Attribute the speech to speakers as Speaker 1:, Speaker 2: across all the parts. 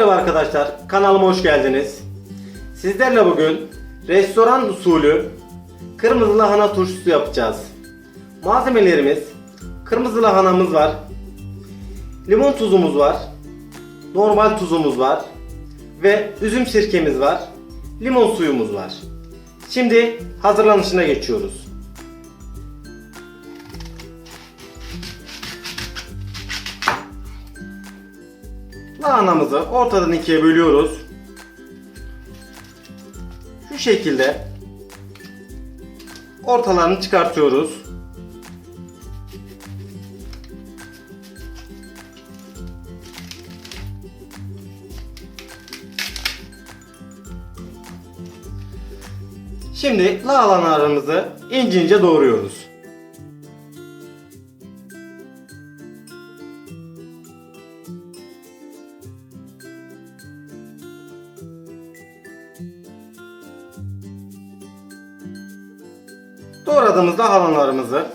Speaker 1: Merhaba arkadaşlar, kanalıma hoş geldiniz. Sizlerle bugün restoran usulü kırmızı lahana turşusu yapacağız. Malzemelerimiz kırmızı lahanamız var, limon tuzumuz var, normal tuzumuz var ve üzüm sirkemiz var, limon suyumuz var. Şimdi hazırlanışına geçiyoruz. Lahanamızı ortadan ikiye bölüyoruz. Şu şekilde ortalarını çıkartıyoruz. Şimdi lahanalarımızı ince ince doğruyoruz. Doğradığımız lahanalarımızı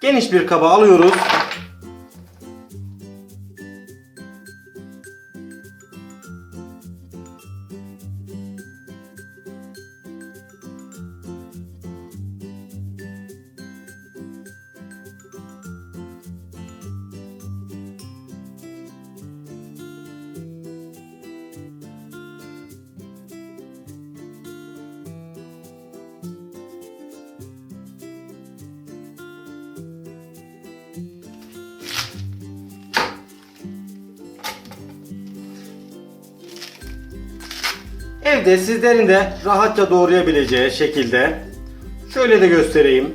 Speaker 1: geniş bir kaba alıyoruz. Evde sizlerin de rahatça doğrayabileceği şekilde şöyle de göstereyim.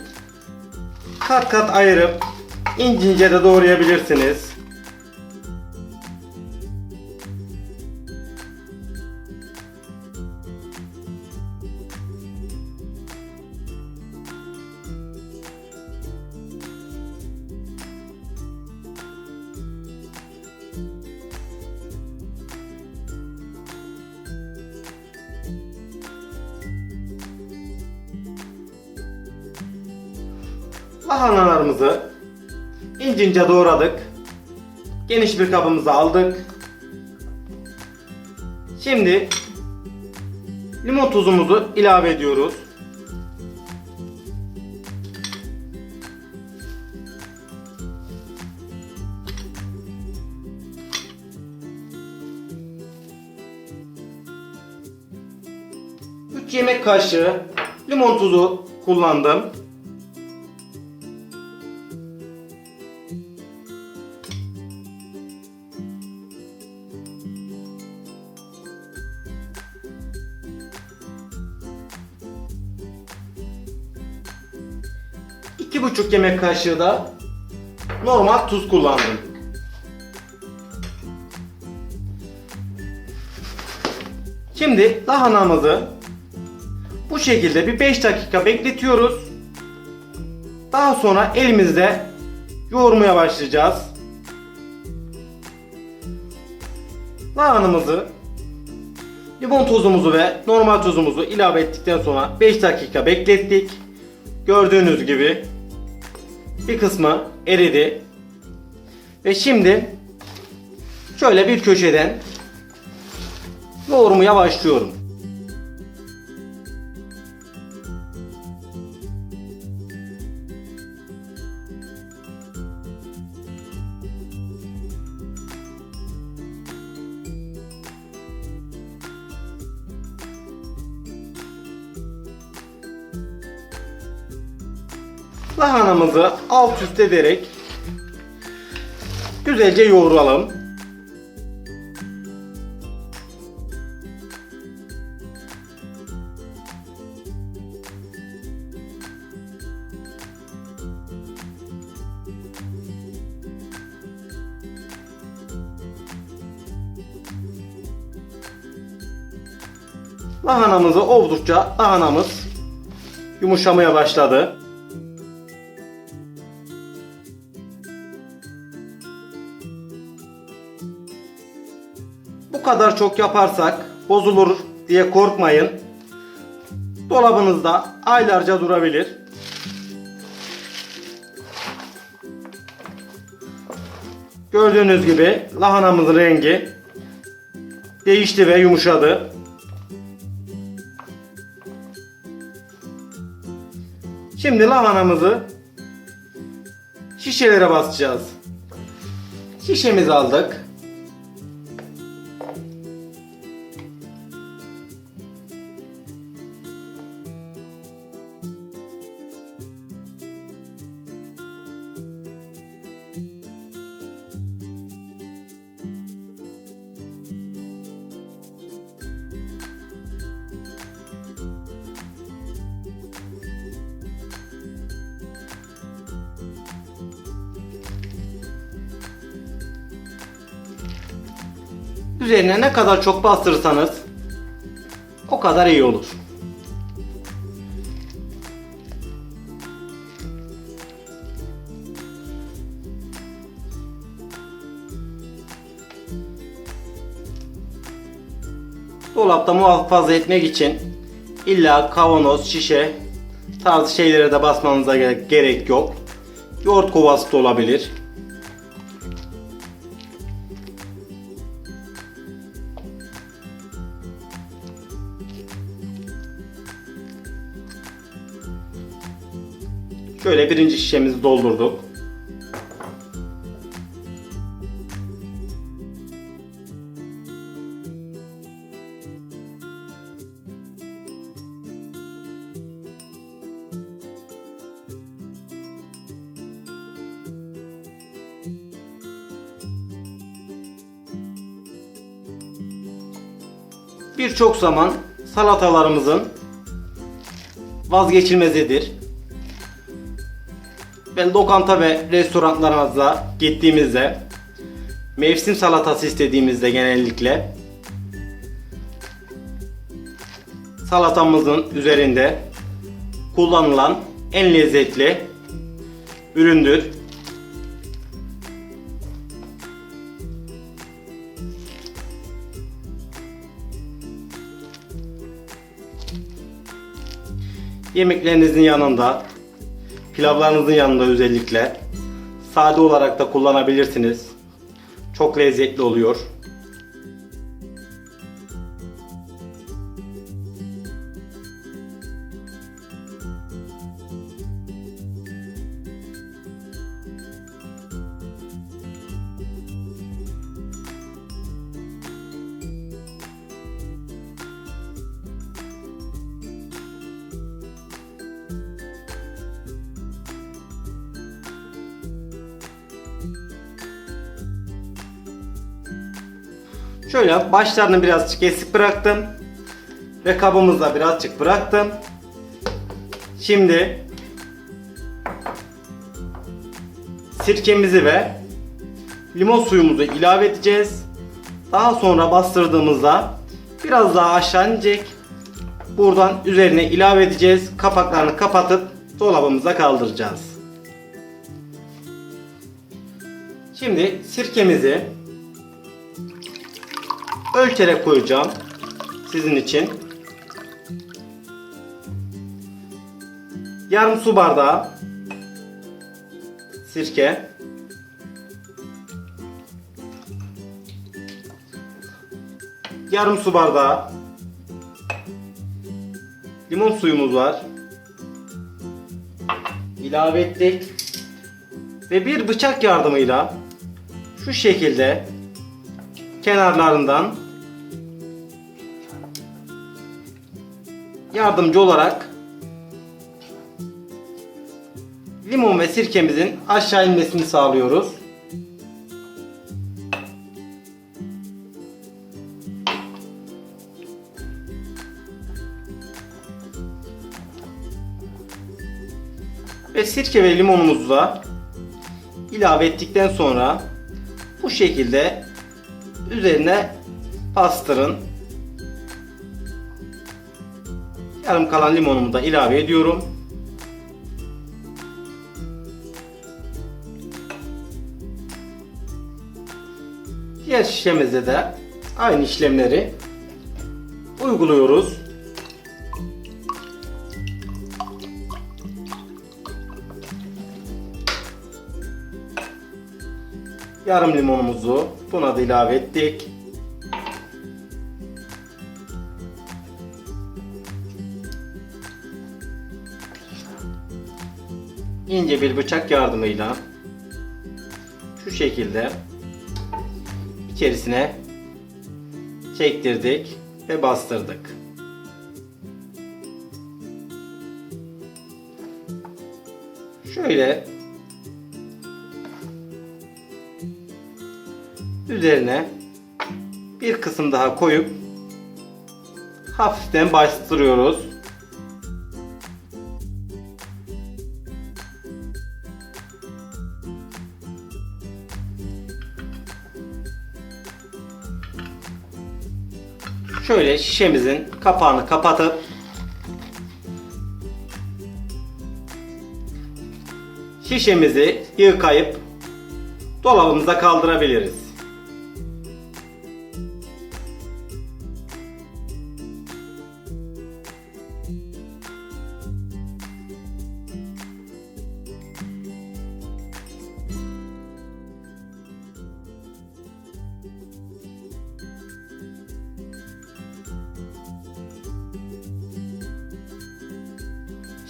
Speaker 1: Kat kat ayırıp ince ince de doğrayabilirsiniz. Lahanalarımızı ince ince doğradık. Geniş bir kabımıza aldık. Şimdi limon tuzumuzu ilave ediyoruz. Yemek kaşığı limon tuzu kullandım. İki buçuk yemek kaşığı da normal tuz kullandım. Şimdi lahanamızı bu şekilde bir 5 dakika bekletiyoruz. Daha sonra elimizde yoğurmaya başlayacağız. Lahanamızı limon tuzumuzu ve normal tuzumuzu ilave ettikten sonra 5 dakika beklettik. Gördüğünüz gibi bir kısmı eridi. Ve şimdi şöyle bir köşeden yoğurmaya başlıyorum. Lahanamızı alt üst ederek güzelce yoğuralım. Lahanamızı ovdukça lahanamız yumuşamaya başladı. Kadar çok yaparsak bozulur diye korkmayın. Dolabınızda aylarca durabilir. Gördüğünüz gibi lahanamızın rengi değişti ve yumuşadı. Şimdi lahanamızı şişelere basacağız. Şişemizi aldık. Üzerine ne kadar çok bastırırsanız o kadar iyi olur. Dolapta muhafaza etmek için illa kavanoz, şişe tarzı şeylere de basmanıza ge- gerek yok. Yoğurt kovası da olabilir. Şöyle birinci şişemizi doldurduk. Birçok zaman salatalarımızın vazgeçilmezidir. Ben lokanta ve restoranlarımıza gittiğimizde mevsim salatası istediğimizde genellikle salatamızın üzerinde kullanılan en lezzetli üründür. Yemeklerinizin yanında Pilavlarınızın yanında özellikle sade olarak da kullanabilirsiniz. Çok lezzetli oluyor. Şöyle başlarını birazcık kesik bıraktım. Ve kabımızda birazcık bıraktım. Şimdi sirkemizi ve limon suyumuzu ilave edeceğiz. Daha sonra bastırdığımızda biraz daha aşağı inecek. Buradan üzerine ilave edeceğiz. Kapaklarını kapatıp dolabımıza kaldıracağız. Şimdi sirkemizi ölçerek koyacağım sizin için. Yarım su bardağı sirke. Yarım su bardağı limon suyumuz var. İlave ettik. Ve bir bıçak yardımıyla şu şekilde kenarlarından yardımcı olarak limon ve sirkemizin aşağı inmesini sağlıyoruz. Ve sirke ve limonumuzu da ilave ettikten sonra bu şekilde üzerine pastırın. Yarım kalan limonumu da ilave ediyorum. Diğer şişemizde de aynı işlemleri uyguluyoruz. Yarım limonumuzu buna da ilave ettik. İnce bir bıçak yardımıyla şu şekilde içerisine çektirdik ve bastırdık. Şöyle üzerine bir kısım daha koyup hafiften bastırıyoruz. Şöyle şişemizin kapağını kapatıp şişemizi yıkayıp dolabımıza kaldırabiliriz.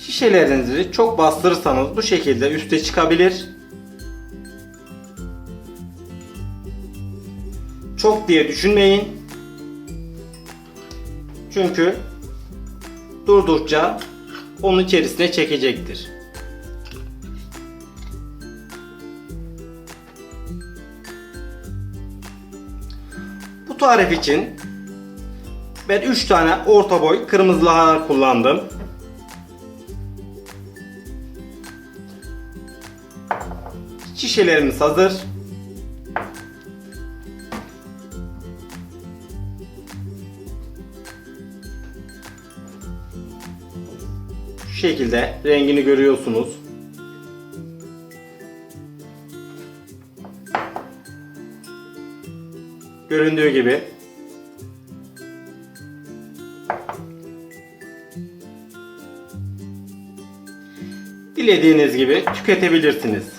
Speaker 1: Şişelerinizi çok bastırırsanız bu şekilde üste çıkabilir. Çok diye düşünmeyin. Çünkü durdukça onun içerisine çekecektir. Bu tarif için ben 3 tane orta boy kırmızı lahana kullandım. Şişelerimiz hazır. Şu şekilde rengini görüyorsunuz. Göründüğü gibi. Dilediğiniz gibi tüketebilirsiniz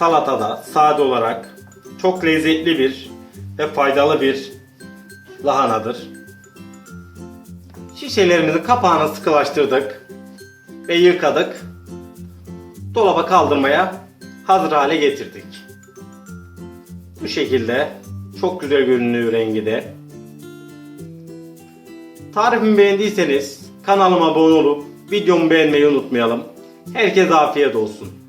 Speaker 1: salatada sade olarak çok lezzetli bir ve faydalı bir lahanadır. Şişelerimizin kapağını sıkılaştırdık ve yıkadık. Dolaba kaldırmaya hazır hale getirdik. Bu şekilde çok güzel görünüyor rengi de. Tarifimi beğendiyseniz kanalıma abone olup videomu beğenmeyi unutmayalım. Herkese afiyet olsun.